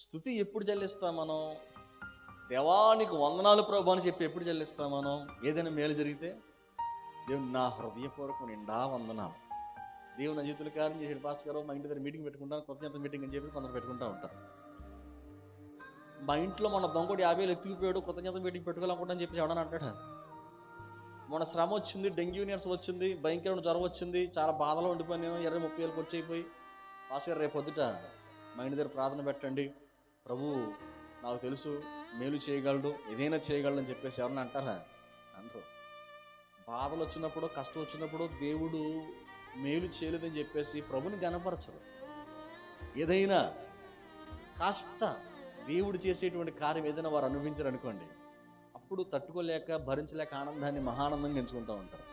స్థుతి ఎప్పుడు చెల్లిస్తాం మనం? దేవానికి వందనాలు ప్రభు అని చెప్పి ఎప్పుడు చెల్లిస్తాం మనం? ఏదైనా మేలు జరిగితే దేవుని నా హృదయపూర్వకం నిండా వందనాలు. దేవుని నా జీవితంలో కార్యం చేసాడు పాస్టర్ గారు మా ఇంటి దగ్గర మీటింగ్ పెట్టుకుంటాను కొత్త మీటింగ్ అని చెప్పి కొందరు పెట్టుకుంటా ఉంటారు. మా ఇంట్లో మన దొంగడు యాభై వేలు ఎత్తుకుపోయాడు. కృతజ్ఞత మీటింగ్ పెట్టుకోవాలనుకుంటా అని చెప్పి ఎవడని అంటాడు? మన శ్రమ వచ్చింది. డెంగ్యూ నీరస్ వచ్చింది. భయంకరమైన జ్వరం వచ్చింది. చాలా బాధలో ఉండిపోయినాము ఇరవై ముప్పై వేలకు అయిపోయి. పాస్ గారు రేపు పొద్దుట మా ఇంటి దగ్గర ప్రార్థన పెట్టండి. ప్రభు నాకు తెలుసు మేలు చేయగలడు ఏదైనా చేయగలడు అని చెప్పేసి ఎవరన్నా అంటారా? అంటారు బాధలు వచ్చినప్పుడు కష్టం వచ్చినప్పుడు దేవుడు మేలు చేయలేదని చెప్పేసి ప్రభుని గనపరచరు ఏదైనా కాస్త దేవుడు చేసేటువంటి కార్యం ఏదైనా వారు అనుభవించరు అనుకోండి అప్పుడు తట్టుకోలేక భరించలేక ఆనందాన్ని మహానందంగా ఎంచుకుంటూ ఉంటారు.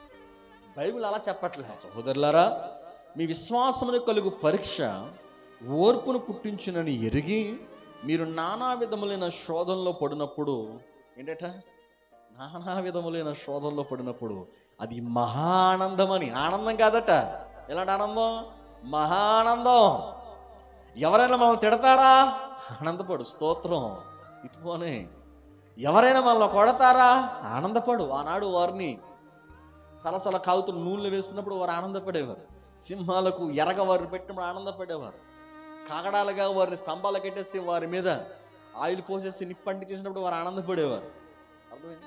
బైబిల్ అలా చెప్పట్లే సహోదరులారా మీ విశ్వాసమును కలుగు పరీక్ష ఓర్పును పుట్టించునని ఎరిగి మీరు నానా విధములైన శోధనలో పడినప్పుడు ఏంటట? నానా విధములైన శోధనలో పడినప్పుడు అది మహానందమని ఆనందం కాదట. ఎలాంటి ఆనందం? మహానందం ఎవరైనా మనం తిడతారా? ఆనందపడు. స్తోత్రం. ఇటుపోనే ఎవరైనా మనల్ని కొడతారా? ఆనందపడు. ఆనాడు వారిని సలసల కావుతున్న నూనెలు వేస్తున్నప్పుడు వారు ఆనందపడేవారు. సింహాలకు ఎరగ పెట్టినప్పుడు ఆనందపడేవారు. కాగడాలుగా వారిని స్తంభాలు కట్టేసి వారి మీద ఆయిల్ పోసేసి నిప్పంటి చేసినప్పుడు వారు ఆనందపడేవారు. అర్థమైంది?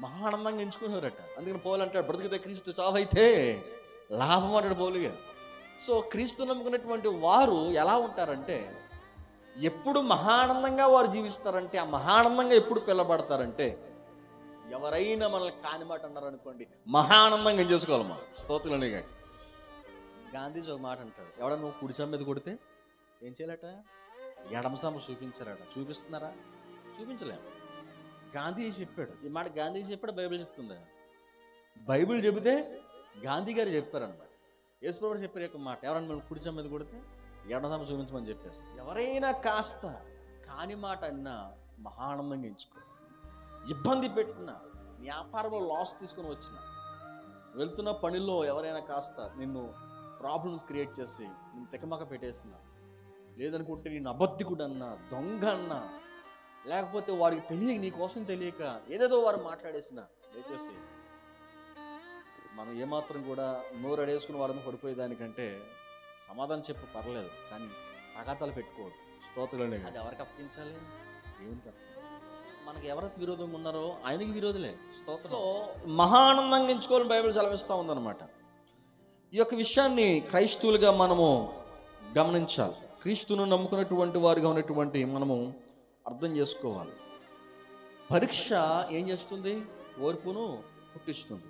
మహా ఆనందంగా ఎంచుకునేవారట. అందుకని పౌలు అంటాడు బ్రతికితే క్రీస్తు చావైతే లాభం అంటాడు పోలుగా సో క్రీస్తు నమ్ముకున్నటువంటి వారు ఎలా ఉంటారంటే ఎప్పుడు మహానందంగా వారు జీవిస్తారంటే ఆ మహానందంగా ఎప్పుడు పిల్లబడతారంటే ఎవరైనా మనల్ని కాని మాట అన్నారనుకోండి మహానందంగా ఏం చేసుకోవాలి మనం. స్తోత్రులనే కానీ గాంధీజీ ఒక మాట అంటాడు ఎవడ నువ్వు కుడిసం మీద కొడితే ఏం చేయాలట? ఎడమ సమ్మ చూపించారట చూపిస్తున్నారా? చూపించలేము గాంధీ చెప్పాడు. ఈ మాట గాంధీ చెప్పాడు బైబిల్ చెప్తుందా. బైబిల్ చెబితే గాంధీ గారు చెప్పారనమాట యేసుప్రభుడు చెప్పారు యొక్క మాట ఎవరన్నా మనం కుడి మీద కొడితే ఎడమ చూపించమని చెప్పేసి. ఎవరైనా కాస్త కాని మాట అన్నా మహానందంగా ఎంచుకో. ఇబ్బంది పెట్టిన వ్యాపారంలో లాస్ తీసుకొని వచ్చిన వెళ్తున్న పనిలో ఎవరైనా కాస్త నిన్ను ప్రాబ్లమ్స్ క్రియేట్ చేసి నేను తెకమక పెట్టేసిన లేదనుకుంటే నేను అబద్ధికుడు అన్నా దొంగ అన్నా లేకపోతే వాడికి తెలియక నీ కోసం తెలియక ఏదేదో వారు మాట్లాడేసిన. దయచేసి మనం ఏమాత్రం కూడా నోరు అడేసుకుని వారిని పడిపోయేదానికంటే సమాధానం చెప్పు పర్లేదు. కానీ అఘాతాలు పెట్టుకోవద్దు. స్తోత్రులనే అది ఎవరికి అప్పించాలి దేవునికి అప్పించాలి మనకి ఎవరైతే విరోధంగా ఉన్నారో ఆయనకి విరోధులే. స్తోత్రం. మహానందంగా ఎంచుకోవాలని బైబిల్ సెలవిస్తూ ఉందన్నమాట. ఈ యొక్క విషయాన్ని క్రైస్తవులుగా మనము గమనించాలి. క్రీస్తును నమ్ముకున్నటువంటి వారుగా ఉన్నటువంటి మనము అర్థం చేసుకోవాలి. పరీక్ష ఏం చేస్తుంది? ఓర్పును పుట్టిస్తుంది.